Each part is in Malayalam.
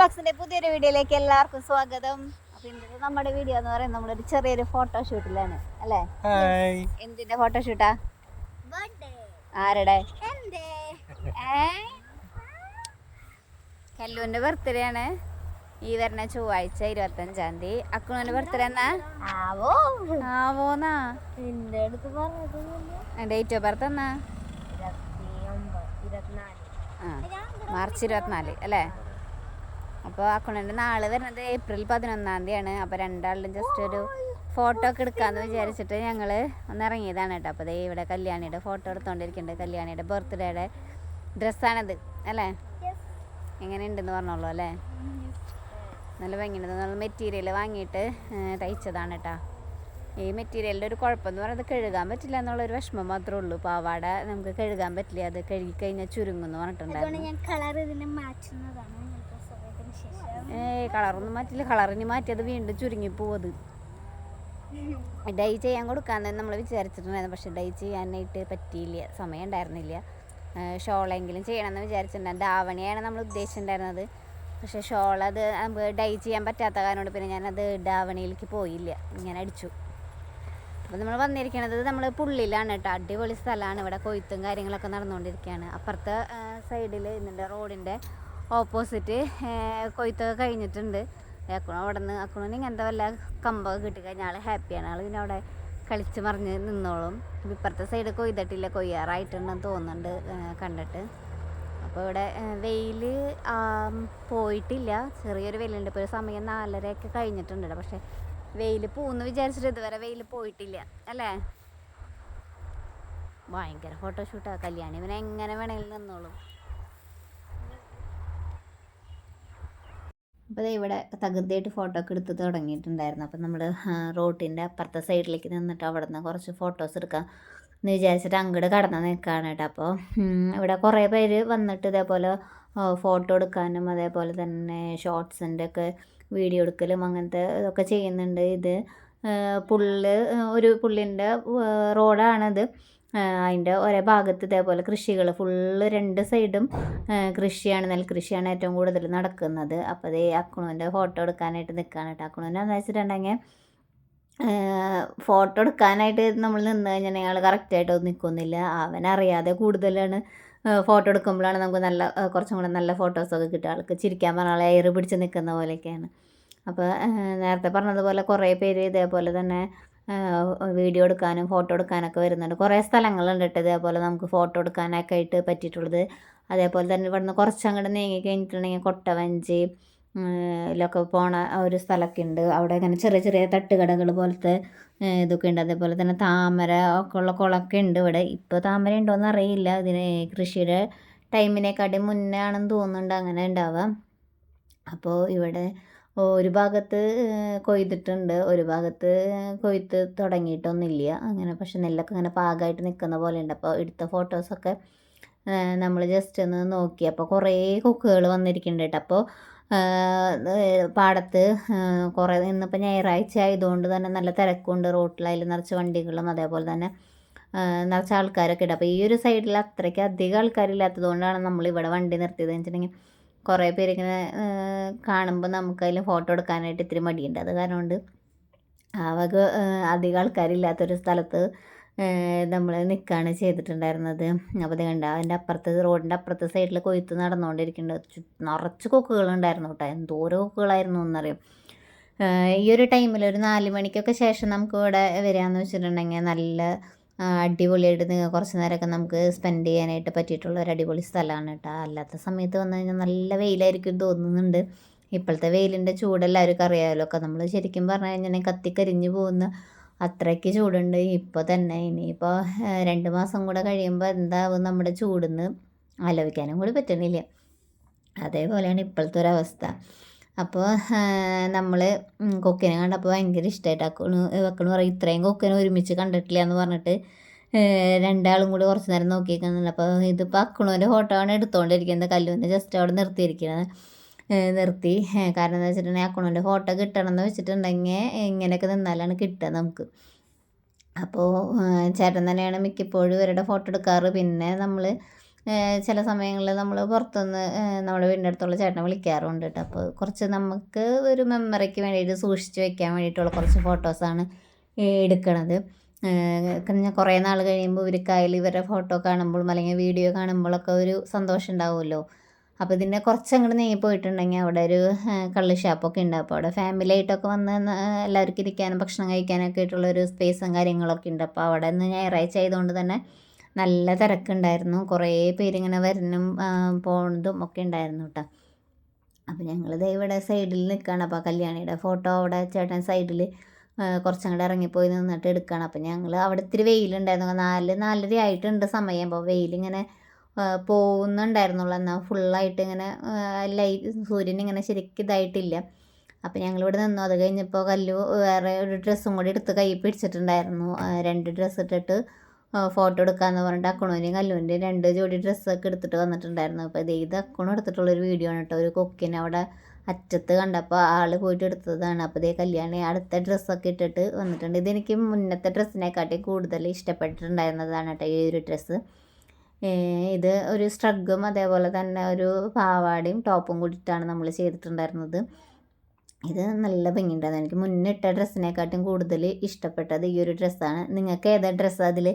വ്ളോഗ്സിന്റെ പുതിയൊരു വീഡിയോയിലേക്ക് എല്ലാവർക്കും സ്വാഗതം. അപ്പൊ ഇന്നത്തെ നമ്മുടെ വീഡിയോ എന്ന് പറയുന്നത് നമ്മളൊരു ചെറിയൊരു ഫോട്ടോഷൂട്ടിലാണ് അല്ലേ? എന്തിന്റെ ഫോട്ടോഷൂട്ടാ ആരുടെ? കല്ലുവിന്റെ ബർത്ത്ഡേ ആണ്. ഈ വരുന്ന ചൊവ്വാഴ്ച ഇരുപത്തി അഞ്ചാം തീയതി. അക്കുണുവിന്റെ ബർത്ത്ഡേ എന്നാ? ആവോ. ആവോന്നാ? എന്റെ അടുത്ത് പറഞ്ഞത് ഡേറ്റ് ഓഫ് ബർത്ത് എന്നാ? ആ മാർച്ച് ഇരുപത്തിനാല് അല്ലേ? അപ്പോൾ അക്കുണന്റെ നാളെ വരുന്നത് ഏപ്രിൽ പതിനൊന്നാം തീയതിയാണ്. അപ്പോൾ രണ്ടാളിലും ജസ്റ്റ് ഒരു ഫോട്ടോ ഒക്കെ എടുക്കാമെന്ന് വിചാരിച്ചിട്ട് ഞങ്ങൾ ഒന്ന് ഇറങ്ങിയതാണ് കേട്ടോ. അപ്പോൾ ദേ ഇവിടെ കല്യാണിയുടെ ഫോട്ടോ എടുത്തോണ്ടിരിക്കുന്നുണ്ട് കല്യാണിയുടെ ബർത്ത്ഡേയുടെ ഡ്രസ്സാണിത് അല്ലേ? എങ്ങനെ ഉണ്ടെന്ന് പറഞ്ഞോളൂ അല്ലേ? നല്ല ഭംഗിയുണ്ട്. നല്ല മെറ്റീരിയൽ വാങ്ങിയിട്ട് തയ്ച്ചതാണ് കേട്ടോ. ഈ മെറ്റീരിയലിന്റെ ഒരു കുഴപ്പമെന്ന് പറയുന്നത് കഴുകാൻ പറ്റില്ല എന്നുള്ളൊരു വിഷമം മാത്രമേ ഉള്ളൂ. പാവാട നമുക്ക് കഴുകാൻ പറ്റില്ല. അത് കഴുകി കഴിഞ്ഞാൽ ചുരുങ്ങുമെന്ന് പറഞ്ഞിട്ടുണ്ടായിരുന്നു. ഏയ് കളറൊന്നും മാറ്റില്ല. കളറിന് മാറ്റിയത് വീണ്ടും ചുരുങ്ങി പോവത് ഡൈ ചെയ്യാൻ കൊടുക്കാന്ന് നമ്മൾ വിചാരിച്ചിട്ടുണ്ടായിരുന്നു. പക്ഷെ ഡൈ ചെയ്യാനായിട്ട് പറ്റിയില്ല. സമയം ഉണ്ടായിരുന്നില്ല. ഷോളെങ്കിലും ചെയ്യണമെന്ന് വിചാരിച്ചിട്ടുണ്ടായിരുന്നു ദാവണിയാണ് നമ്മൾ ഉദ്ദേശിച്ചിട്ടുണ്ടായിരുന്നത്. പക്ഷെ ഷോൾ അത് ഡൈ ചെയ്യാൻ പറ്റാത്ത കാരണം കൊണ്ട് പിന്നെ ഞാനത് ഡാവണിയിലേക്ക് പോയില്ല. ഇങ്ങനെ അടിച്ചു. അപ്പോൾ നമ്മൾ വന്നിരിക്കുന്നത് നമ്മൾ പുള്ളിലാണ് കേട്ടോ. അടിപൊളി സ്ഥലമാണ്. ഇവിടെ കൊയ്ത്തും കാര്യങ്ങളൊക്കെ നടന്നുകൊണ്ടിരിക്കുകയാണ്. അപ്പുറത്തെ സൈഡിൽ ഇതിന്റെ റോഡിന്റെ ഓപ്പോസിറ്റ് കൊയ്ത്തൊക്കെ കഴിഞ്ഞിട്ടുണ്ട്. അക്കുണ അവിടെ നിന്ന് അക്കുണിന് ഇങ്ങനത്തെ വല്ല കമ്പൊക്കെ കിട്ടിക്കഴിഞ്ഞാൽ ആൾ ഹാപ്പിയാണ് ആൾ പിന്നെ അവിടെ കളിച്ച് മറിഞ്ഞ് നിന്നോളും. ഇപ്പം ഇപ്പുറത്തെ സൈഡ് കൊയ്തിട്ടില്ല കൊയ്യാറായിട്ടുണ്ടെന്ന് തോന്നുന്നുണ്ട് കണ്ടിട്ട്. അപ്പോൾ ഇവിടെ വെയിൽ പോയിട്ടില്ല. ചെറിയൊരു വെയിലുണ്ട്. ഇപ്പോൾ ഒരു സമയം നാലരയൊക്കെ കഴിഞ്ഞിട്ടുണ്ട് പക്ഷെ പക്ഷേ വെയിൽ പോകുന്നു വിചാരിച്ചിട്ട് ഇതുവരെ വെയിൽ പോയിട്ടില്ല. അല്ലേ? ഭയങ്കര ഫോട്ടോഷൂട്ടാണ് കല്യാണി ഇവനെ എങ്ങനെ വേണമെങ്കിലും നിന്നോളും. അപ്പോൾ ഇവിടെ തകൃതിയായിട്ട് ഫോട്ടോ ഒക്കെ എടുത്ത് തുടങ്ങിയിട്ടുണ്ടായിരുന്നു. അപ്പോൾ നമ്മൾ റോട്ടിന്റെ അപ്പുറത്തെ സൈഡിലേക്ക് നിന്നിട്ട് അവിടെ നിന്ന് കുറച്ച് ഫോട്ടോസ് എടുക്കാം എന്ന് വിചാരിച്ചിട്ട് അങ്ങോട്ട് കടന്ന് നിൽക്കുകയാണ് കേട്ടോ. അപ്പോൾ ഇവിടെ കുറേ പേര് വന്നിട്ട് ഇതേപോലെ ഫോട്ടോ എടുക്കാനും അതേപോലെ തന്നെ ഷോർട്സിന്റെ ഒക്കെ വീഡിയോ എടുക്കലും അങ്ങനത്തെ ഇതൊക്കെ ചെയ്യുന്നുണ്ട് ഇത്. പുള്ള് ഒരു പുള്ളിന്റെ റോഡാണത് അതിന്റെ ഒരേ ഭാഗത്ത് ഇതേപോലെ കൃഷികൾ ഫുള്ള് രണ്ട് സൈഡും കൃഷിയാണ് നെൽകൃഷിയാണ് ഏറ്റവും കൂടുതൽ നടക്കുന്നത്. അപ്പോൾ അതേ അക്കുണുവിന്റെ ഫോട്ടോ എടുക്കാനായിട്ട് നിൽക്കുകയാണ് കേട്ടോ. അക്കുണുവിനെ എന്ന് വെച്ചിട്ടുണ്ടെങ്കിൽ ഫോട്ടോ എടുക്കാനായിട്ട് നമ്മൾ നിന്ന് കഴിഞ്ഞാൽ അയാൾ കറക്റ്റായിട്ട് നിൽക്കുന്നില്ല അവനറിയാതെ കൂടുതലാണ് ഫോട്ടോ എടുക്കുമ്പോഴാണ് നമുക്ക് നല്ല കുറച്ചും കൂടെ നല്ല ഫോട്ടോസൊക്കെ കിട്ടുക. ആൾക്ക് ചിരിക്കാൻ പറഞ്ഞാൽ എയർ പിടിച്ച് നിൽക്കുന്ന പോലെയൊക്കെയാണ്. അപ്പോൾ നേരത്തെ പറഞ്ഞതുപോലെ കുറേ പേര് ഇതേപോലെ തന്നെ വീഡിയോ എടുക്കാനും ഫോട്ടോ എടുക്കാനൊക്കെ വരുന്നുണ്ട്. കുറേ സ്ഥലങ്ങളുണ്ട് കേട്ടോ ഇതേപോലെ നമുക്ക് ഫോട്ടോ എടുക്കാനൊക്കെ ആയിട്ട് പറ്റിയിട്ടുള്ളത്. അതേപോലെ തന്നെ ഇവിടുന്ന് കുറച്ചങ്ങോട്ട് നീങ്ങി കഴിഞ്ഞിട്ടുണ്ടെങ്കിൽ കൊട്ടവഞ്ചി ഇതിലൊക്കെ പോണ ഒരു സ്ഥലമൊക്കെ ഉണ്ട്. അവിടെ ഇങ്ങനെ ചെറിയ ചെറിയ തട്ടുകടകൾ പോലത്തെ ഇതൊക്കെ ഉണ്ട്. അതേപോലെ തന്നെ താമര ഒക്കെ ഉള്ള കുളമൊക്കെ ഉണ്ട് ഇവിടെ. ഇപ്പോൾ താമര ഉണ്ടോയെന്ന് അറിയില്ല. ഇതിന് കൃഷിയുടെ ടൈമിനെക്കാട്ടി മുന്നേ ആണെന്ന് തോന്നുന്നുണ്ട്. അങ്ങനെ ഉണ്ടാവാം. അപ്പോൾ ഇവിടെ ഒരു ഭാഗത്ത് കൊയ്തിട്ടുണ്ട് ഒരു ഭാഗത്ത് കൊയ്ത്ത് തുടങ്ങിയിട്ടൊന്നുമില്ല. അങ്ങനെ പക്ഷെ നെല്ലൊക്കെ ഇങ്ങനെ പാകമായിട്ട് നിൽക്കുന്ന പോലെ ഉണ്ട് അപ്പോൾ എടുത്ത ഫോട്ടോസൊക്കെ നമ്മൾ ജസ്റ്റ് ഒന്ന് നോക്കി. അപ്പോൾ കുറേ കൊക്കുകൾ വന്നിരിക്കുന്നുണ്ട് അപ്പോൾ പാടത്ത് കുറേ ഇന്നിപ്പോൾ ഞായറാഴ്ച ആയതുകൊണ്ട് തന്നെ നല്ല തിരക്കുണ്ട്. റോട്ടിലായാലും നിറച്ച് വണ്ടികളും അതേപോലെ തന്നെ നിറച്ച് ആൾക്കാരൊക്കെ ഉണ്ട്. അപ്പോൾ ഈ ഒരു സൈഡിൽ അത്രയ്ക്ക് അധികം ആൾക്കാരില്ലാത്തത് കൊണ്ടാണ് നമ്മൾ ഇവിടെ വണ്ടി നിർത്തിയത് വെച്ചിട്ടുണ്ടെങ്കിൽ കുറേ പേരിങ്ങനെ കാണുമ്പോൾ നമുക്ക് അതിൽ ഫോട്ടോ എടുക്കാനായിട്ട് ഇത്തിരി മടിയുണ്ട്. അത് കാരണം കൊണ്ട് ആ വക അധികം ആൾക്കാരില്ലാത്തൊരു സ്ഥലത്ത് നമ്മൾ നിൽക്കുകയാണ് ചെയ്തിട്ടുണ്ടായിരുന്നത്. അപ്പോൾ അത് കണ്ട അതിന്റെ അപ്പുറത്ത് റോഡിന്റെ അപ്പുറത്തെ സൈഡിൽ കൊയ്ത്ത് നടന്നുകൊണ്ടിരിക്കുന്നുണ്ട് നിറച്ച് കൊക്കുകളുണ്ടായിരുന്നു കേട്ടോ. എന്തോരോ കൊക്കുകളായിരുന്നു എന്നറിയും. ഈ ഒരു ടൈമിൽ ഒരു നാല് മണിക്കൊക്കെ ശേഷം നമുക്ക് ഇവിടെ വരികയെന്ന് വെച്ചിട്ടുണ്ടെങ്കിൽ നല്ല അടിപൊളിയായിട്ട് നിങ്ങൾ കുറച്ച് നേരമൊക്കെ നമുക്ക് സ്പെൻഡ് ചെയ്യാനായിട്ട് പറ്റിയിട്ടുള്ള ഒരു അടിപൊളി സ്ഥലമാണ് കേട്ടോ. അല്ലാത്ത സമയത്ത് വന്നു കഴിഞ്ഞാൽ നല്ല വെയിലായിരിക്കും തോന്നുന്നുണ്ട്. ഇപ്പോഴത്തെ വെയിലിന്റെ ചൂട് എല്ലാവർക്കും അറിയാമല്ലോ. ഒക്കെ നമ്മൾ ശരിക്കും പറഞ്ഞു കഴിഞ്ഞാൽ കത്തിക്കരിഞ്ഞ് പോകുന്ന അത്രയ്ക്ക് ചൂടുണ്ട്. ഇപ്പോൾ തന്നെ ഇനിയിപ്പോൾ രണ്ട് മാസം കൂടെ കഴിയുമ്പോൾ എന്താവും നമ്മുടെ ചൂടെന്ന് ആലോചിക്കാനും കൂടി പറ്റണില്ല. അതേപോലെയാണ് ഇപ്പോഴത്തെ ഒരവസ്ഥ അപ്പോൾ നമ്മൾ കൊക്കിനെ കണ്ടപ്പോൾ ഭയങ്കര ഇഷ്ടമായിട്ട് അക്കണു വെക്കണു. പറയും ഇത്രയും കൊക്കിനെ ഒരുമിച്ച് കണ്ടിട്ടില്ല എന്ന് പറഞ്ഞിട്ട് രണ്ടാളും കൂടി കുറച്ച് നേരം നോക്കിയിരിക്കുന്നുണ്ട് അപ്പോൾ ഇതിപ്പോൾ അക്കണൂന്റെ ഫോട്ടോ ആണ് എടുത്തുകൊണ്ടിരിക്കുന്നത് കല്ലുവിന്റെ ജസ്റ്റ് അവിടെ നിർത്തിയിരിക്കുന്നത് നിർത്തി. കാരണം എന്താ വെച്ചിട്ടുണ്ടെങ്കിൽ അക്കണൂന്റെ ഫോട്ടോ കിട്ടണം എന്ന് വെച്ചിട്ടുണ്ടെങ്കിൽ ഇങ്ങനെയൊക്കെ നിന്നാലാണ് കിട്ടുക നമുക്ക്. അപ്പോൾ ചേട്ടൻ തന്നെയാണ് മിക്കപ്പോഴും ഇവരുടെ ഫോട്ടോ എടുക്കാറ്. പിന്നെ നമ്മൾ ചില സമയങ്ങളിൽ നമ്മൾ പുറത്തുനിന്ന് നമ്മൾ വീടിന്റെ അടുത്തുള്ള ചേട്ടനെ വിളിക്കാറുണ്ട് കേട്ടോ. അപ്പോൾ കുറച്ച് നമുക്ക് ഒരു മെമ്മറിക്ക് വേണ്ടിയിട്ട് സൂക്ഷിച്ച് വെക്കാൻ വേണ്ടിയിട്ടുള്ള കുറച്ച് ഫോട്ടോസാണ് എടുക്കണത്. കഴിഞ്ഞാൽ കുറേ നാൾ കഴിയുമ്പോൾ ഇവർക്കായാലും ഇവരുടെ ഫോട്ടോ കാണുമ്പോഴും അല്ലെങ്കിൽ വീഡിയോ കാണുമ്പോഴൊക്കെ ഒരു സന്തോഷം ഉണ്ടാവുമല്ലോ. അപ്പോൾ ഇതിന്റെ കുറച്ച് അങ്ങോട്ട് നീങ്ങി പോയിട്ടുണ്ടെങ്കിൽ അവിടെ ഒരു കള്ള് ഷാപ്പൊക്കെ ഉണ്ട്. അപ്പോൾ അവിടെ ഫാമിലി ആയിട്ടൊക്കെ വന്ന് എല്ലാവർക്കും ഇരിക്കാനും ഭക്ഷണം കഴിക്കാനൊക്കെ ആയിട്ടുള്ളൊരു സ്പേസും കാര്യങ്ങളൊക്കെ ഉണ്ട്. അപ്പോൾ അവിടെ നിന്ന് ഞായറാഴ്ച ആയതുകൊണ്ട് തന്നെ നല്ല തിരക്കുണ്ടായിരുന്നു. കുറേ പേരിങ്ങനെ വരുന്നും പോണതും ഒക്കെ ഉണ്ടായിരുന്നു കേട്ടോ അപ്പോൾ ഞങ്ങൾ ദേ ഇവിടെ സൈഡിൽ നിൽക്കുകയാണ് അപ്പോൾ കല്യാണിയുടെ ഫോട്ടോ അവിടെ ചേട്ടൻ സൈഡിൽ കുറച്ചങ്ങോട്ട് ഇറങ്ങിപ്പോയി നിന്നിട്ട് എടുക്കുകയാണ് അപ്പോൾ ഞങ്ങൾ അവിടെ ഇത്തിരി വെയിലുണ്ടായിരുന്നു. നാല് നാലര ആയിട്ടുണ്ട് സമയം. അപ്പോൾ വെയിലിങ്ങനെ പോകുന്നുണ്ടായിരുന്നുള്ളൂ എന്നാൽ ഫുള്ളായിട്ട് ഇങ്ങനെ ലൈറ്റ് സൂര്യൻ ഇങ്ങനെ ശരിക്കും ഇതായിട്ടില്ല. അപ്പോൾ ഞങ്ങളിവിടെ നിന്നു. അത് കഴിഞ്ഞപ്പോൾ കല്ലു വേറെ ഒരു ഡ്രസ്സും കൂടി എടുത്ത് കൈ പിടിച്ചിട്ടുണ്ടായിരുന്നു. രണ്ട് ഡ്രസ്സ് ഇട്ടിട്ട് ഫോട്ടോ എടുക്കാമെന്ന് പറഞ്ഞിട്ട് അക്കുണൂന്റെയും കല്ലുവിന്റെയും രണ്ട് ജോഡി ഡ്രസ്സൊക്കെ എടുത്തിട്ട് വന്നിട്ടുണ്ടായിരുന്നു. അപ്പോൾ ഇത് ഇത് അക്കുണു എടുത്തിട്ടുള്ളൊരു വീഡിയോ ആണ് കേട്ടോ. ഒരു കൊക്കിനെ അവിടെ അറ്റത്ത് കണ്ടപ്പോൾ ആൾ പോയിട്ട് എടുത്തതാണ്. അപ്പോൾ ഇതേ കല്യാണി അടുത്ത ഡ്രസ്സൊക്കെ ഇട്ടിട്ട് വന്നിട്ടുണ്ട്. ഇതെനിക്ക് മുന്നത്തെ ഡ്രസ്സിനെക്കാട്ടി കൂടുതൽ ഇഷ്ടപ്പെട്ടിട്ടുണ്ടായിരുന്നതാണ് കേട്ടോ ഈ ഒരു ഡ്രസ്സ് ഇത് ഒരു സ്ട്രഗും അതേപോലെ തന്നെ ഒരു പാവാടയും ടോപ്പും കൂടിയിട്ടാണ് നമ്മൾ ചെയ്തിട്ടുണ്ടായിരുന്നത്. ഇത് നല്ല ഭംഗിയുണ്ടായിരുന്നു. എനിക്ക് മുന്നിട്ട ഡ്രസ്സിനെക്കാട്ടും കൂടുതൽ ഇഷ്ടപ്പെട്ടത് ഈ ഒരു ഡ്രസ്സാണ് നിങ്ങൾക്ക് ഏതാ ഡ്രസ്സ് അതിൽ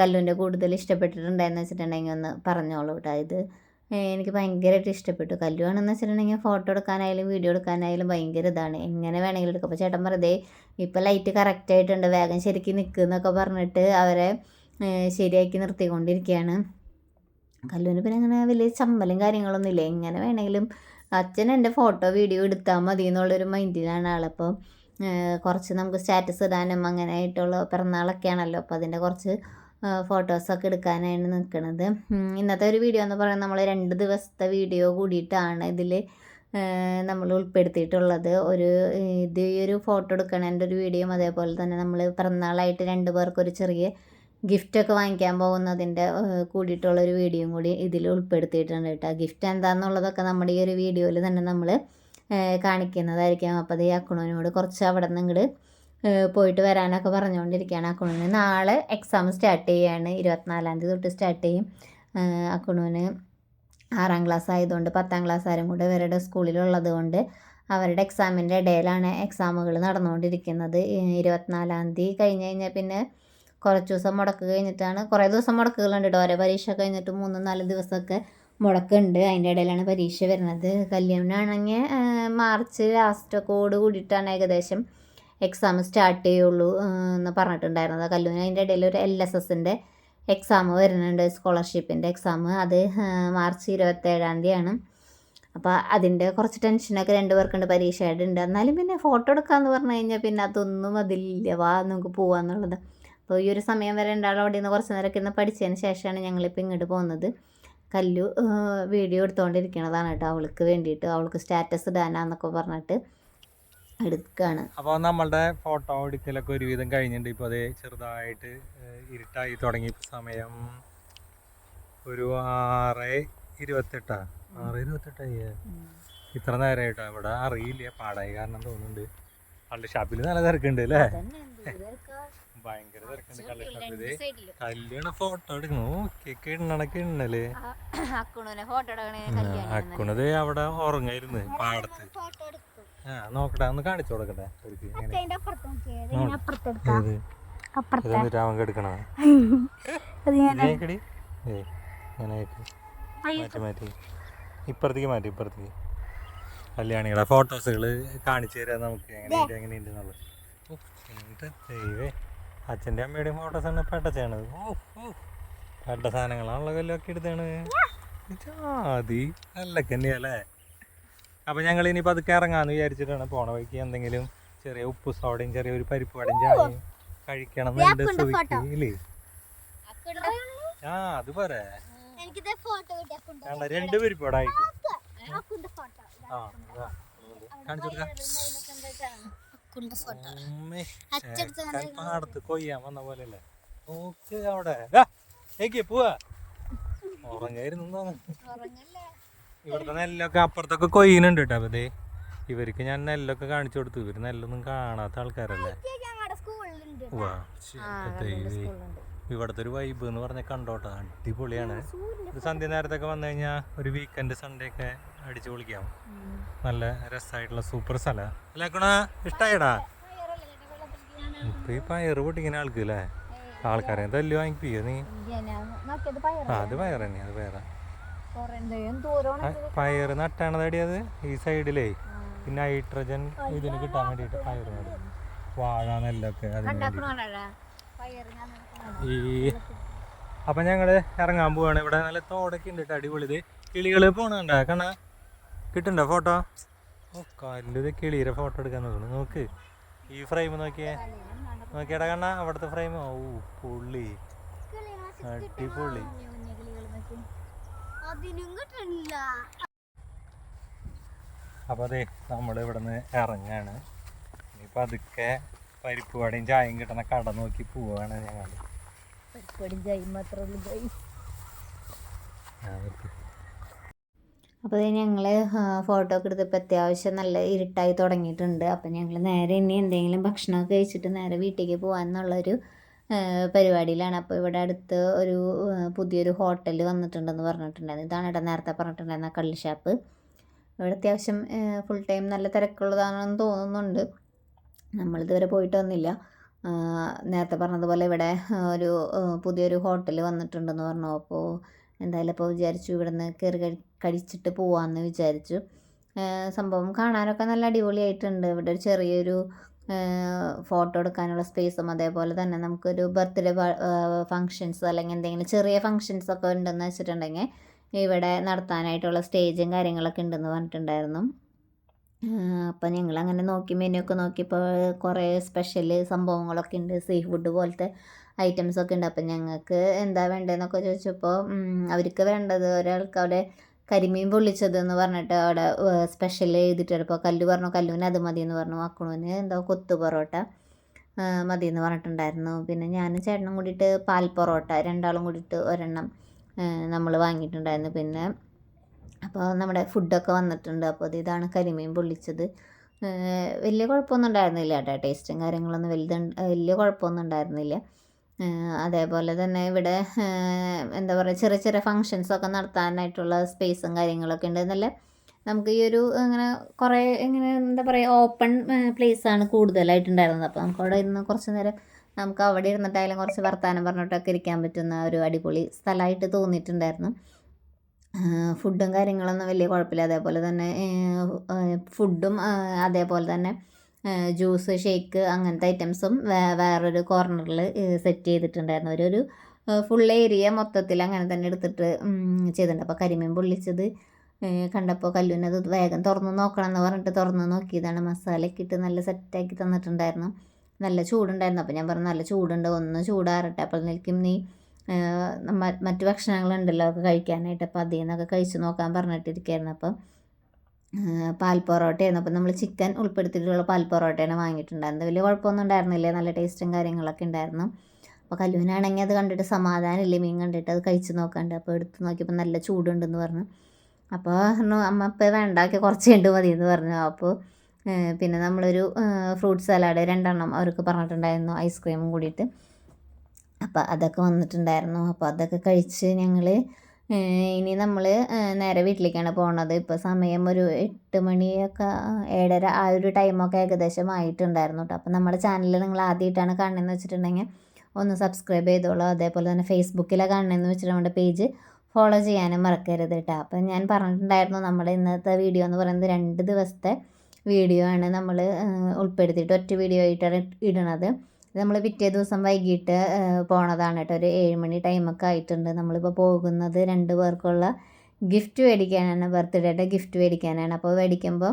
കല്ലുവിന്റെ കൂടുതൽ ഇഷ്ടപ്പെട്ടിട്ടുണ്ടായെന്ന് വെച്ചിട്ടുണ്ടെങ്കിൽ ഒന്ന് പറഞ്ഞോളൂ കേട്ടോ ഇത്. എനിക്ക് ഭയങ്കരമായിട്ട് ഇഷ്ടപ്പെട്ടു. കല്ലുവാണെന്ന് വെച്ചിട്ടുണ്ടെങ്കിൽ ഫോട്ടോ എടുക്കാനായാലും വീഡിയോ എടുക്കാനായാലും ഭയങ്കര ഇതാണ്. എങ്ങനെ വേണമെങ്കിലും എടുക്കാം. അപ്പോൾ ചേട്ടൻ വെറുതെ ഇപ്പോൾ ലൈറ്റ് കറക്റ്റായിട്ടുണ്ട് വേഗം ശരിക്കും നിൽക്കുക എന്നൊക്കെ പറഞ്ഞിട്ട് അവരെ ശരിയാക്കി നിർത്തിക്കൊണ്ടിരിക്കുകയാണ്. കല്ലുവിന് പിന്നെ അങ്ങനെ വലിയ ചമ്മലും കാര്യങ്ങളൊന്നും ഇല്ല. എങ്ങനെ വേണമെങ്കിലും അച്ഛൻ എന്റെ ഫോട്ടോ വീഡിയോ എടുത്താൽ മതി എന്നുള്ളൊരു മൈൻഡിലാണ് ആളപ്പോൾ കുറച്ച് നമുക്ക് സ്റ്റാറ്റസ് ഇടാനും അങ്ങനെ ആയിട്ടുള്ള പിറന്നാളൊക്കെ ആണല്ലോ. അപ്പോൾ അതിന്റെ കുറച്ച് ഫോട്ടോസൊക്കെ എടുക്കാനാണ് നിൽക്കുന്നത് ഇന്നത്തെ ഒരു വീഡിയോ എന്ന് പറയുന്നത് നമ്മൾ രണ്ട് ദിവസത്തെ വീഡിയോ കൂടിയിട്ടാണ് ഇതിൽ നമ്മൾ ഉൾപ്പെടുത്തിയിട്ടുള്ളത്. ഒരു ഇത് ഈ ഒരു ഫോട്ടോ എടുക്കണതിന്റെ ഒരു വീഡിയോയും അതേപോലെ തന്നെ നമ്മൾ പിറന്നാളായിട്ട് രണ്ട് പേർക്ക് ഒരു ചെറിയ ഗിഫ്റ്റൊക്കെ വാങ്ങിക്കാൻ പോകുന്നതിന്റെ കൂടിയിട്ടുള്ളൊരു വീഡിയോയും കൂടി ഇതിൽ ഉൾപ്പെടുത്തിയിട്ടുണ്ട് കേട്ടോ. ഗിഫ്റ്റ് എന്താണെന്നുള്ളതൊക്കെ നമ്മുടെ ഈ ഒരു വീഡിയോയിൽ തന്നെ നമ്മൾ കാണിക്കുന്നതായിരിക്കാം. അപ്പോൾ അത് ഈ അക്കണോനോട് കുറച്ച് അവിടെ നിന്ന് ഇങ്ങോട്ട് പോയിട്ട് വരാനൊക്കെ പറഞ്ഞുകൊണ്ടിരിക്കുകയാണ് അക്കുണുവിന്. നാളെ എക്സാം സ്റ്റാർട്ട് ചെയ്യുകയാണ് ഇരുപത്തിനാലാം തീയതി തൊട്ട് സ്റ്റാർട്ട് ചെയ്യും. അക്കുണുവിന് ആറാം ക്ലാസ് ആയതുകൊണ്ട് പത്താം ക്ലാസ് ആരും കൂടെ ഇവരുടെ സ്കൂളിലുള്ളത് കൊണ്ട് അവരുടെ എക്സാമിന്റെ ഇടയിലാണ് എക്സാമുകൾ നടന്നുകൊണ്ടിരിക്കുന്നത്. ഇരുപത്തിനാലാം തീയതി കഴിഞ്ഞ് കഴിഞ്ഞാൽ പിന്നെ കുറച്ച് ദിവസം മുടക്ക് കഴിഞ്ഞിട്ടാണ്. കുറേ ദിവസം മുടക്കുകളുണ്ട് കേട്ടോ ഓരോ പരീക്ഷ കഴിഞ്ഞിട്ട് മൂന്ന് നാല് ദിവസമൊക്കെ മുടക്കുണ്ട്. അതിന്റെ ഇടയിലാണ് പരീക്ഷ വരുന്നത്. കല്യാണമാണെങ്കിൽ മാർച്ച് ലാസ്റ്റൊക്കെ കൂടിയിട്ടാണ് ഏകദേശം എക്സാം സ്റ്റാർട്ട് ചെയ്യുള്ളൂ എന്ന് പറഞ്ഞിട്ടുണ്ടായിരുന്നത് കല്ലൂന് അതിന്റെ ഇടയിൽ ഒരു എൽ എസ് എസിന്റെ എക്സാം വരുന്നുണ്ട് സ്കോളർഷിപ്പിന്റെ എക്സാം അത് മാർച്ച് ഇരുപത്തേഴാം തീയതിയാണ്. അപ്പോൾ അതിന്റെ കുറച്ച് ടെൻഷനൊക്കെ രണ്ട് പേർക്കുണ്ട് പരീക്ഷയായിട്ട് ഉണ്ട് എന്നാലും പിന്നെ ഫോട്ടോ എടുക്കാമെന്ന് പറഞ്ഞു കഴിഞ്ഞാൽ പിന്നെ അതൊന്നും അതില്ല വാ നമുക്ക് പോവാന്നുള്ളത്. അപ്പോൾ ഈ ഒരു സമയം വരെ രണ്ടാളും അവിടെ നിന്ന് കുറച്ച് നേരമൊക്കെ ഇന്ന് പഠിച്ചതിന് ശേഷമാണ് ഞങ്ങളിപ്പോൾ ഇങ്ങോട്ട് പോകുന്നത്. കല്ലു വീഡിയോ എടുത്തുകൊണ്ടിരിക്കണതാണ് കേട്ടോ. അവൾക്ക് വേണ്ടിയിട്ട് അവൾക്ക് സ്റ്റാറ്റസ് ഇടാനാന്നൊക്കെ പറഞ്ഞിട്ട്. എടുക്കുകയാണ് അപ്പോൾ നമ്മളുടെ ഫോട്ടോ എടുക്കലൊക്കെ ഒരുവിധം കഴിഞ്ഞിട്ടുണ്ട്. ഇപ്പോൾ അത് ചെറുതായിട്ട് ഇരുട്ടായി തുടങ്ങി. സമയം ഒരു ആറ് ഇരുപത്തെട്ടാ? ആറ് ഇരുപത്തെട്ടായി ഇത്ര നേരമായിട്ടോ ഇവിടെ അറിയില്ല. പാടായി കാരണം തോന്നുന്നുണ്ട്. കള്ള് ഷാപ്പിൽ നല്ല തിരക്കുണ്ട് അല്ലേ? ഭയങ്കര തിരക്കുണ്ട് കള്ള് ഷാപ്പിൽ കല്യാണ ഫോട്ടോ എടുക്കണു. ഇണ്ണൽ അക്കുണുനെ ഫോട്ടോ അക്കുണത് അവിടെ ഉറങ്ങായിരുന്നു. പാടത്ത്. നോക്കട്ടെ ഒന്ന് കാണിച്ചു കൊടുക്കട്ടെ. അവൻ എടുക്കണോ? മാറ്റി മാറ്റി. ഇപ്പുറത്തേക്ക് മാറ്റി ഇപ്പുറത്തേക്ക്. കല്യാണികളെ ഫോട്ടോസുകൾ കാണിച്ചു തരാം നമുക്ക്. എങ്ങനെയുണ്ട് എങ്ങനെയുണ്ട് എന്നുള്ളത്. ഓ, എന്ത് ദൈവേ അച്ഛന്റെ അമ്മയുടെയും ഫോട്ടോസാണ് പെട്ട ഓ പെട്ട സാധനങ്ങളാണല്ലോ കല്ലൊക്കെ എടുത്താണ് ജാതി. നല്ലൊക്കെ തന്നെയല്ലേ അപ്പം ഞങ്ങൾ ഇനി പതുക്കെ ഇറങ്ങാന്ന് വിചാരിച്ചിട്ടാണ് പോണ വഴിക്ക് എന്തെങ്കിലും ചെറിയ ഉപ്പ് സോഡയും ചെറിയ ഒരു പരിപ്പ് വടയും ചായയും കഴിക്കണം എന്നുണ്ട് സുഖിക്ക് ഇല്ലേ? ആ അത് പോരെ. രണ്ട് പരിപ്പ് വട ആയിരിക്കും ആ കാണിച്ചു കൊടുക്കാം. പാടത്ത് കൊയ്യാൻ വന്ന പോലെ അല്ലേ നോക്ക് അവിടെ. പോവാ. ഉറങ്ങായിരുന്നു തോന്നുന്നു. ഇവിടുത്തെ നെല്ലൊക്കെ അപ്പുറത്തൊക്കെ കൊയ്യുന്നുണ്ട് കേട്ടോ അപ്പൊ ദേ ഇവർക്ക് ഞാൻ നെല്ലൊക്കെ കാണിച്ചു കൊടുത്തു. ഇവർ നെല്ലൊന്നും കാണാത്ത ആൾക്കാരല്ലേ? വാ. ഇവിടുത്തെ ഒരു വൈബ് എന്ന് പറഞ്ഞ കണ്ടോട്ടെ അടിപൊളിയാണ്. ഒരു സന്ധ്യ നേരത്തൊക്കെ വന്നു കഴിഞ്ഞാൽ ഒരു വീക്കെൻഡ് സൺഡേ ഒക്കെ അടിച്ചു പൊളിക്കാം. നല്ല രസമായിട്ടുള്ള സൂപ്പർ സ്ഥലമാണ് അല്ലേക്കണ ഇഷ്ടായിടാ? ഇപ്പൊ ഈ പയറ് പൊട്ടിക്കുന്ന ആൾക്ക് അല്ലേ ആൾക്കാരെ തല്ലി വാങ്ങിപ്പിയോ നീ. അത് പയർ തന്നെ അത് പയറാ. ആ, നട്ടാണ് തടിയത് അത് ഈ സൈഡിലേ ഈ നൈട്രജൻ ഇതിന് കിട്ടാൻ വേണ്ടിയിട്ട് പയർ നടും. വാഴ നെല്ലൊക്കെ ഈ അപ്പം ഞങ്ങൾ ഇറങ്ങാൻ പോവാണ്. ഇവിടെ നല്ല തോടൊക്കെ ഉണ്ട് കേട്ടോ അടിപൊളി കിളികൾ കിളികൾ പോണണ്ട? കണ്ണ കിട്ടുണ്ടോ ഫോട്ടോ? ഓ കല്ലുത് കിളിയുടെ ഫോട്ടോ എടുക്കാൻ നോക്കണം നോക്ക്. ഈ ഫ്രെയിം നോക്കിയേ. നോക്കിയടാ കണ്ണ അവിടുത്തെ ഫ്രെയിം. ഓ പുള്ളി. അടിപൊളി. അപ്പോൾ അതെ നമ്മൾ ഇവിടെ നിന്ന് ഇറങ്ങാണ്. ഇനിയിപ്പോൾ അതൊക്കെ പരിപ്പ് വടയും ചായയും കിട്ടുന്ന കട നോക്കി പോവാണ് ഞങ്ങൾ അപ്പോൾ ഞങ്ങൾ ഫോട്ടോ ഒക്കെ എടുത്തപ്പോൾ അത്യാവശ്യം നല്ല ഇരുട്ടായി തുടങ്ങിയിട്ടുണ്ട്. അപ്പോൾ ഞങ്ങൾ നേരെ ഇനി എന്തെങ്കിലും ഭക്ഷണമൊക്കെ കഴിച്ചിട്ട് നേരെ വീട്ടിലേക്ക് പോകാമെന്നുള്ളൊരു പരിപാടിയിലാണ്. അപ്പോൾ ഇവിടെ അടുത്ത് ഒരു പുതിയൊരു ഹോട്ടൽ വന്നിട്ടുണ്ടെന്ന് പറഞ്ഞിട്ടുണ്ടായിരുന്നു. ഇതാണ് ഇവിടെ നേരത്തെ പറഞ്ഞിട്ടുണ്ടായിരുന്ന കള്ളി ഷാപ്പ്. ഇവിടെ അത്യാവശ്യം ഫുൾ ടൈം നല്ല തിരക്കുള്ളതാണെന്ന് തോന്നുന്നുണ്ട്. നമ്മളിതുവരെ പോയിട്ട് വന്നില്ല. നേരത്തെ പറഞ്ഞതുപോലെ ഇവിടെ ഒരു പുതിയൊരു ഹോട്ടൽ വന്നിട്ടുണ്ടെന്ന് പറഞ്ഞു. അപ്പോൾ എന്തായാലും അപ്പോൾ വിചാരിച്ചു ഇവിടുന്ന് കയറി കഴി കഴിച്ചിട്ട് പോവാമെന്ന് വിചാരിച്ചു. സംഭവം കാണാനൊക്കെ നല്ല അടിപൊളിയായിട്ടുണ്ട്. ഇവിടെ ഒരു ചെറിയൊരു ഫോട്ടോ എടുക്കാനുള്ള സ്പേസും അതേപോലെ തന്നെ നമുക്കൊരു ബർത്ത്ഡേ ഫങ്ഷൻസ് അല്ലെങ്കിൽ എന്തെങ്കിലും ചെറിയ ഫങ്ഷൻസ് ഒക്കെ ഉണ്ടെന്ന് വെച്ചിട്ടുണ്ടെങ്കിൽ ഇവിടെ നടത്താനായിട്ടുള്ള സ്റ്റേജും കാര്യങ്ങളൊക്കെ ഉണ്ടെന്ന് പറഞ്ഞിട്ടുണ്ടായിരുന്നു. അപ്പം ഞങ്ങൾ അങ്ങനെ നോക്കി മെനു ഒക്കെ നോക്കിയപ്പോൾ കുറേ സ്പെഷ്യൽ സംഭവങ്ങളൊക്കെ ഉണ്ട്. സീ ഫുഡ് പോലത്തെ ഐറ്റംസ് ഒക്കെ ഉണ്ട്. അപ്പം ഞങ്ങൾക്ക് എന്താ വേണ്ടതെന്നൊക്കെ ചോദിച്ചപ്പോൾ അവർക്ക് വേണ്ടത് ഒരാൾക്ക് അവിടെ കരിമീൻ പൊള്ളിച്ചത് എന്ന് പറഞ്ഞിട്ട് അവിടെ സ്പെഷ്യൽ ചെയ്തിട്ട് ഇപ്പോൾ കല്ലു പറഞ്ഞു കല്ലുവിന് അത് മതി എന്ന് പറഞ്ഞു. അക്കുണുവിന് എന്തോ കൊത്തു പൊറോട്ട മതി എന്ന് പറഞ്ഞിട്ടുണ്ടായിരുന്നു. പിന്നെ ഞാനും ചേട്ടനും കൂടിയിട്ട് പാൽ പൊറോട്ട രണ്ടാളും കൂടിയിട്ട് ഒരെണ്ണം നമ്മൾ വാങ്ങിയിട്ടുണ്ടായിരുന്നു. പിന്നെ അപ്പോൾ നമ്മുടെ ഫുഡൊക്കെ വന്നിട്ടുണ്ട്. അപ്പോൾ ഇതാണ് കരിമീൻ പൊള്ളിച്ചത്. വലിയ കുഴപ്പമൊന്നും ഉണ്ടായിരുന്നില്ല കേട്ടോ. ടേസ്റ്റും കാര്യങ്ങളൊന്നും വലുത് വലിയ കുഴപ്പമൊന്നും ഉണ്ടായിരുന്നില്ല. അതേപോലെ തന്നെ ഇവിടെ എന്താ പറയുക ചെറിയ ചെറിയ ഫങ്ഷൻസ് ഒക്കെ നടത്താനായിട്ടുള്ള സ്പേസും കാര്യങ്ങളൊക്കെ ഉണ്ട് നല്ല നമുക്ക് ഈ ഒരു ഇങ്ങനെ കുറേ ഇങ്ങനെ എന്താ പറയുക ഓപ്പൺ ആണ് കൂടുതലായിട്ടുണ്ടായിരുന്നത്. അപ്പോൾ നമുക്ക് അവിടെ ഇരുന്ന് കുറച്ച് നേരം നമുക്ക് അവിടെ ഇരുന്നിട്ടായാലും കുറച്ച് വർത്തമാനം പറഞ്ഞിട്ടൊക്കെ ഇരിക്കാൻ പറ്റുന്ന ഒരു അടിപൊളി സ്ഥലമായിട്ട് തോന്നിയിട്ടുണ്ടായിരുന്നു. ഫുഡും കാര്യങ്ങളൊന്നും വലിയ കുഴപ്പമില്ല. അതേപോലെ തന്നെ ഫുഡും അതേപോലെ തന്നെ ജ്യൂസ് ഷേക്ക് അങ്ങനത്തെ ഐറ്റംസും വേറൊരു കോർണറിൽ സെറ്റ് ചെയ്തിട്ടുണ്ടായിരുന്നു. ഒരു ഒരു ഫുൾ ഏരിയ മൊത്തത്തിൽ അങ്ങനെ തന്നെ എടുത്തിട്ട് ചെയ്തിട്ടുണ്ട്. അപ്പോൾ കരിമീൻ പൊള്ളിച്ചത് കണ്ടപ്പോൾ കല്ലുവിനത് വേഗം തുറന്ന് നോക്കണം എന്ന് പറഞ്ഞിട്ട് തുറന്ന് നോക്കിയതാണ്. മസാലയൊക്കെ ഇട്ട് നല്ല സെറ്റാക്കി തന്നിട്ടുണ്ടായിരുന്നു. നല്ല ചൂടുണ്ടായിരുന്നു. അപ്പോൾ ഞാൻ പറഞ്ഞു നല്ല ചൂടുണ്ട് ഒന്ന് ചൂടാറട്ടെ. അപ്പോൾ നിൽക്കും നീ മറ്റു ഭക്ഷണങ്ങളുണ്ടല്ലോ ഒക്കെ കഴിക്കാനായിട്ട്. അപ്പോൾ അതിൽ നിന്നൊക്കെ കഴിച്ച് നോക്കാൻ പറഞ്ഞിട്ടിരിക്കുകയായിരുന്നു. അപ്പം പാൽ പൊറോട്ടയാണ് അപ്പോൾ നമ്മൾ ചിക്കൻ ഉൾപ്പെടുത്തിയിട്ടുള്ള പാൽ പൊറോട്ടയാണ് വാങ്ങിയിട്ടുണ്ടായിരുന്നത്. വലിയ കുഴപ്പമൊന്നും ഉണ്ടായിരുന്നില്ല. നല്ല ടേസ്റ്റും കാര്യങ്ങളൊക്കെ ഉണ്ടായിരുന്നു. അപ്പോൾ കല്ലുവിനാണെങ്കിൽ അത് കണ്ടിട്ട് സമാധാനമില്ല? മീൻ കണ്ടിട്ട് അത് കഴിച്ച് നോക്കാണ്ട്. അപ്പോൾ എടുത്ത് നോക്കിയപ്പോൾ നല്ല ചൂടുണ്ടെന്ന് പറഞ്ഞു. അപ്പോൾ പറഞ്ഞു അമ്മ ഇപ്പോൾ വേണ്ടാക്കി കുറച്ച് ഉണ്ട് മതി എന്ന് പറഞ്ഞു അപ്പോൾ പിന്നെ നമ്മളൊരു ഫ്രൂട്ട് സലാഡ് രണ്ടെണ്ണം അവർക്ക് പറഞ്ഞിട്ടുണ്ടായിരുന്നു. ഐസ്ക്രീമും കൂടിയിട്ട്. അപ്പോൾ അതൊക്കെ വന്നിട്ടുണ്ടായിരുന്നു. അപ്പോൾ അതൊക്കെ കഴിച്ച് ഞങ്ങൾ ഇനി നമ്മൾ നേരെ വീട്ടിലേക്കാണ് പോണത്. ഇപ്പോൾ സമയം ഒരു എട്ട് മണിയൊക്കെ ഏഴര ആ ഒരു ടൈമൊക്കെ ഏകദേശം ആയിട്ടുണ്ടായിരുന്നു കേട്ടോ അപ്പോൾ നമ്മുടെ ചാനൽ നിങ്ങൾ ആദ്യമായിട്ടാണ് കാണുന്നതെന്ന് വെച്ചിട്ടുണ്ടെങ്കിൽ ഒന്ന് സബ്സ്ക്രൈബ് ചെയ്തോളൂ. അതേപോലെ തന്നെ ഫേസ്ബുക്കിലാണ് കാണുന്നതെന്ന് വെച്ചിട്ട് നമ്മുടെ പേജ് ഫോളോ ചെയ്യാനും മറക്കരുത് കേട്ടോ അപ്പം ഞാൻ പറഞ്ഞിട്ടുണ്ടായിരുന്നു നമ്മുടെ ഇന്നത്തെ വീഡിയോ എന്ന് പറയുന്നത് രണ്ട് ദിവസത്തെ വീഡിയോ ആണ് നമ്മൾ ഉൾപ്പെടുത്തിയിട്ട് ഒറ്റ വീഡിയോ ആയിട്ടാണ് ഇടണത്. നമ്മൾ പിറ്റേ ദിവസം വൈകിട്ട് പോണതാണ് കേട്ടോ. ഒരു ഏഴ് മണി ടൈമൊക്കെ ആയിട്ടുണ്ട്. നമ്മളിപ്പോൾ പോകുന്നത് രണ്ട് പേർക്കുള്ള ഗിഫ്റ്റ് മേടിക്കാനാണ് ബർത്ത്ഡേയുടെ ഗിഫ്റ്റ് മേടിക്കാനാണ്. അപ്പോൾ മേടിക്കുമ്പോൾ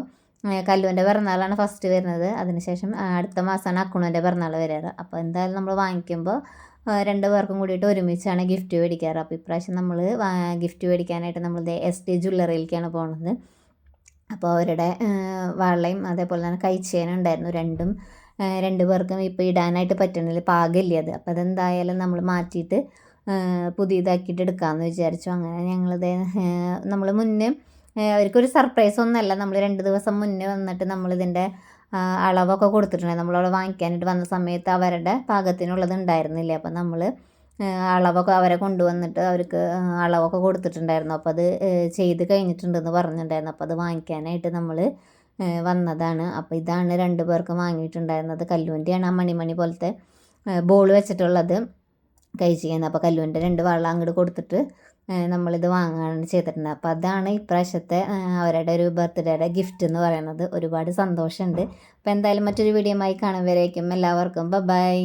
കല്ലുവിന്റെ പിറന്നാളാണ് ഫസ്റ്റ് വരുന്നത്. അതിനുശേഷം അടുത്ത മാസമാണ് അക്കുണുവിന്റെ പിറന്നാൾ വരാറ്. അപ്പോൾ എന്തായാലും നമ്മൾ വാങ്ങിക്കുമ്പോൾ രണ്ട് പേർക്കും കൂടിയിട്ട് ഒരുമിച്ചാണ് ഗിഫ്റ്റ് മേടിക്കാറ്. അപ്പോൾ ഇപ്രാവശ്യം നമ്മൾ ഗിഫ്റ്റ് മേടിക്കാനായിട്ട് നമ്മൾ എസ് ടി ജ്വല്ലറിയിലേക്കാണ് പോകുന്നത് അപ്പോൾ അവരുടെ വാളയും അതേപോലെ തന്നെ കൈച്ചേനും ഉണ്ടായിരുന്നു. രണ്ടും രണ്ട് പേർക്കും ഇപ്പോൾ ഇടാനായിട്ട് പറ്റണില്ല പാകമില്ല അത്. അപ്പോൾ അതെന്തായാലും നമ്മൾ മാറ്റിയിട്ട് പുതിയതാക്കിയിട്ട് എടുക്കാമെന്ന് വിചാരിച്ചു. അങ്ങനെ ഞങ്ങളിത് നമ്മൾ മുന്നേ അവർക്കൊരു സർപ്രൈസ് ഒന്നുമല്ല നമ്മൾ രണ്ട് ദിവസം മുന്നേ വന്നിട്ട് നമ്മളിതിന്റെ അളവൊക്കെ കൊടുത്തിട്ടുണ്ട് നമ്മളവിടെ വാങ്ങിക്കാനായിട്ട് വന്ന സമയത്ത് അവരുടെ പാകത്തിനുള്ളത് ഉണ്ടായിരുന്നില്ല. അപ്പം നമ്മൾ അളവൊക്കെ അവരെ കൊണ്ടുവന്നിട്ട് അവർക്ക് അളവൊക്കെ കൊടുത്തിട്ടുണ്ടായിരുന്നു. അപ്പോൾ അത് ചെയ്ത് കഴിഞ്ഞിട്ടുണ്ടെന്ന് പറഞ്ഞിട്ടുണ്ടായിരുന്നു. അപ്പോൾ അത് വാങ്ങിക്കാനായിട്ട് നമ്മൾ വന്നതാണ്. അപ്പോൾ ഇതാണ് രണ്ട് പേർക്ക് വാങ്ങിയിട്ടുണ്ടായിരുന്നത്. കല്ലുവണ്ടിയാണ് ആ മണിമണി പോലത്തെ ബോൾ വെച്ചിട്ടുള്ളത് കൈ ചെയ്യുന്നത് അപ്പോൾ കല്ലുവിന്റെ രണ്ട് വള്ളം അങ്ങോട്ട് കൊടുത്തിട്ട് നമ്മളിത് വാങ്ങുകയാണ് ചെയ്തിട്ടുണ്ട് അപ്പോൾ അതാണ് ഇപ്രാവശ്യത്തെ അവരുടെ ഒരു ബർത്ത്ഡേയുടെ ഗിഫ്റ്റ് എന്ന് പറയുന്നത്. ഒരുപാട് സന്തോഷമുണ്ട്. അപ്പോൾ എന്തായാലും മറ്റൊരു വീഡിയോ ആയി കാണുമ്പോഴേക്കും എല്ലാവർക്കും ബൈ